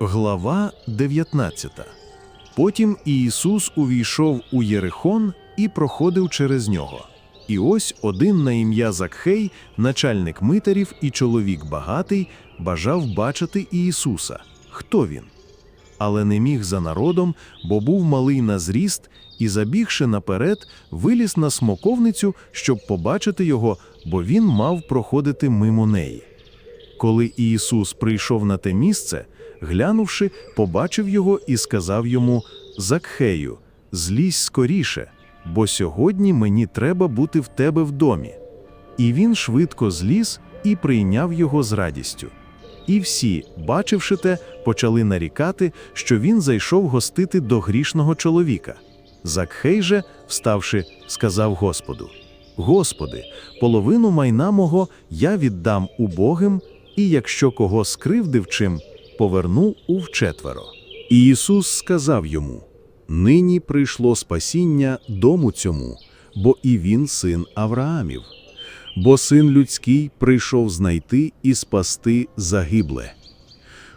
Глава 19 Потім Ісус увійшов у Єрихон і проходив через нього. І ось один на ім'я Закхей, начальник митарів і чоловік багатий, бажав бачити Ісуса. Хто він? Але не міг за народом, бо був малий на зріст, і, забігши наперед, виліз на смоковницю, щоб побачити його, бо він мав проходити мимо неї. Коли Ісус прийшов на те місце, глянувши, побачив його і сказав йому: Закхею, злізь скоріше, бо сьогодні мені треба бути в тебе в домі. І він швидко зліз і прийняв його з радістю. І всі, бачивши те, почали нарікати, що він зайшов гостити до грішного чоловіка. Закхей же, вставши, сказав Господу: Господи, половину майна мого я віддам убогим, і якщо кого скривдив чим, поверну у вчетверо. І Ісус сказав йому: Нині прийшло спасіння дому цьому, бо і він син Авраамів. Бо син людський прийшов знайти і спасти загибле.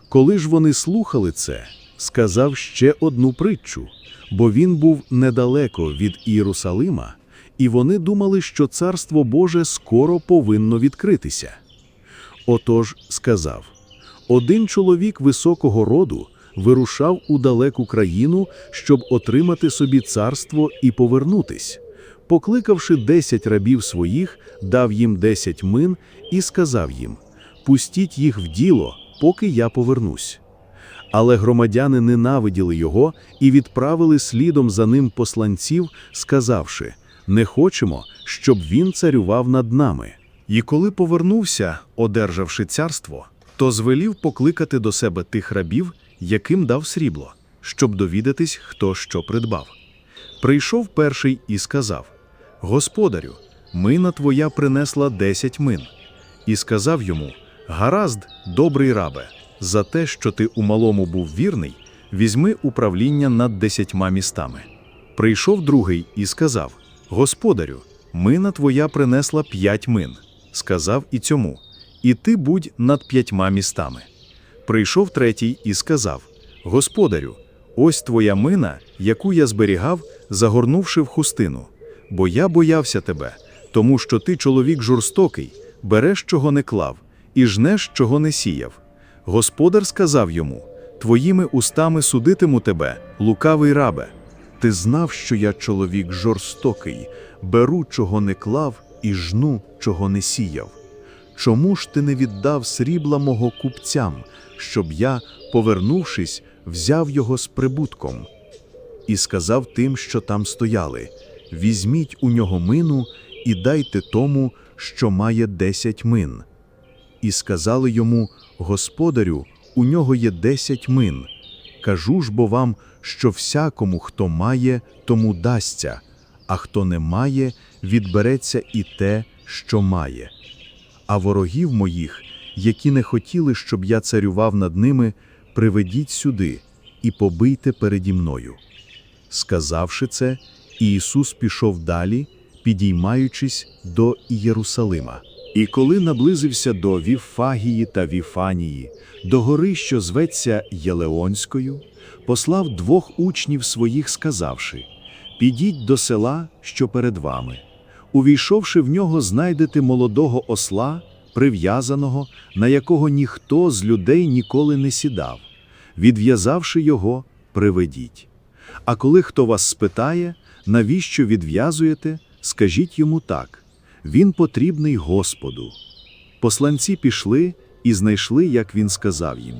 Коли ж вони слухали це, сказав ще одну притчу, бо він був недалеко від Ієрусалима, і вони думали, що Царство Боже скоро повинно відкритися. Отож сказав: один чоловік високого роду вирушав у далеку країну, щоб отримати собі царство і повернутись. Покликавши десять рабів своїх, дав їм десять мин і сказав їм: Пустіть їх в діло, поки я повернусь. Але громадяни ненавиділи його і відправили слідом за ним посланців, сказавши: Не хочемо, щоб він царював над нами. І коли повернувся, одержавши царство, то звелів покликати до себе тих рабів, яким дав срібло, щоб довідатись, хто що придбав. Прийшов перший і сказав: Господарю, мина твоя принесла десять мин. І сказав йому: Гаразд, добрий рабе, за те, що ти у малому був вірний, візьми управління над десятьма містами. Прийшов другий і сказав: Господарю, мина твоя принесла п'ять мин. Сказав і цьому: І ти будь над п'ятьма містами. Прийшов третій і сказав: Господарю, ось твоя мина, яку я зберігав, загорнувши в хустину. Бо я боявся тебе, тому що ти чоловік жорстокий, береш, чого не клав, і жнеш, чого не сіяв. Господар сказав йому: Твоїми устами судитиму тебе, лукавий рабе. Ти знав, що я чоловік жорстокий, беру, чого не клав, і жну, чого не сіяв. Чому ж ти не віддав срібла мого купцям, щоб я, повернувшись, взяв його з прибутком? І сказав тим, що там стояли: Візьміть у нього мину і дайте тому, що має десять мин. І сказали йому: Господарю, у нього є десять мин. Кажу ж бо вам, що всякому, хто має, тому дасться, а хто не має, відбереться і те, що має. А ворогів моїх, які не хотіли, щоб я царював над ними, приведіть сюди і побийте переді мною. Сказавши це, Ісус пішов далі, підіймаючись до Єрусалима. І коли наблизився до Віфагії та Віфанії, до гори, що зветься Єлеонською, послав двох учнів своїх, сказавши: Підіть до села, що перед вами. Увійшовши в нього, знайдете молодого осла, прив'язаного, на якого ніхто з людей ніколи не сідав. Відв'язавши його, приведіть. А коли хто вас спитає, навіщо відв'язуєте, скажіть йому так: він потрібний Господу. Посланці пішли і знайшли, як він сказав їм.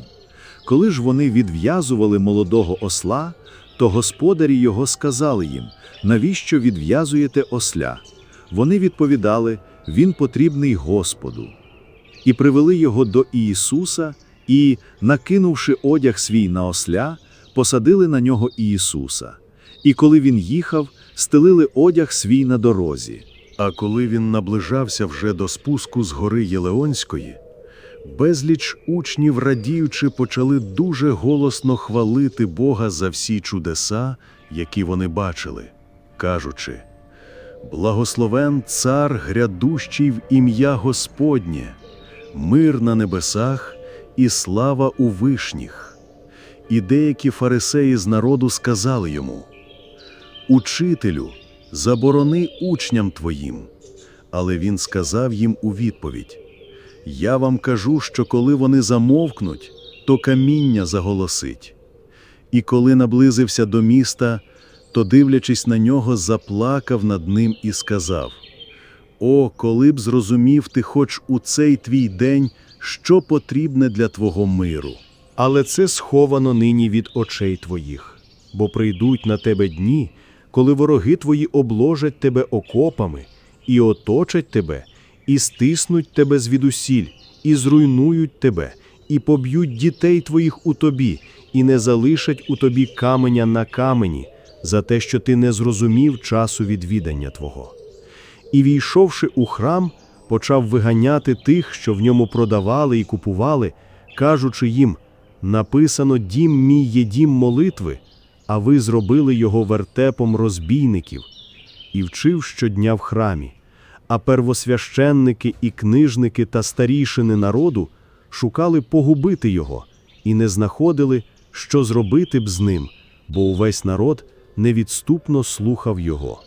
Коли ж вони відв'язували молодого осла, то господарі його сказали їм: навіщо відв'язуєте осля? Вони відповідали: Він потрібний Господу. І привели його до Ісуса, і, накинувши одяг свій на осля, посадили на нього Ісуса. І коли він їхав, стелили одяг свій на дорозі. А коли він наближався вже до спуску з гори Єлеонської, безліч учнів, радіючи, почали дуже голосно хвалити Бога за всі чудеса, які вони бачили, кажучи: Благословен цар грядущий в ім'я Господнє, мир на небесах і слава у вишніх. І деякі фарисеї з народу сказали йому: Учителю, заборони учням твоїм. Але він сказав їм у відповідь: Я вам кажу, що коли вони замовкнуть, то каміння заголосить. І коли наблизився до міста, то, дивлячись на нього, заплакав над ним і сказав: О, коли б зрозумів ти хоч у цей твій день, що потрібне для твого миру. Але це сховано нині від очей твоїх, бо прийдуть на тебе дні, коли вороги твої обложать тебе окопами, і оточать тебе, і стиснуть тебе звідусіль, і зруйнують тебе, і поб'ють дітей твоїх у тобі, і не залишать у тобі каменя на камені, за те, що ти не зрозумів часу відвідання твого. І, війшовши у храм, почав виганяти тих, що в ньому продавали і купували, кажучи їм: написано дім мій є дім молитви, а ви зробили його вертепом розбійників, і вчив щодня в храмі. А первосвященники і книжники та старішини народу шукали погубити його і не знаходили, що зробити б з ним, бо увесь народ невідступно слухав його.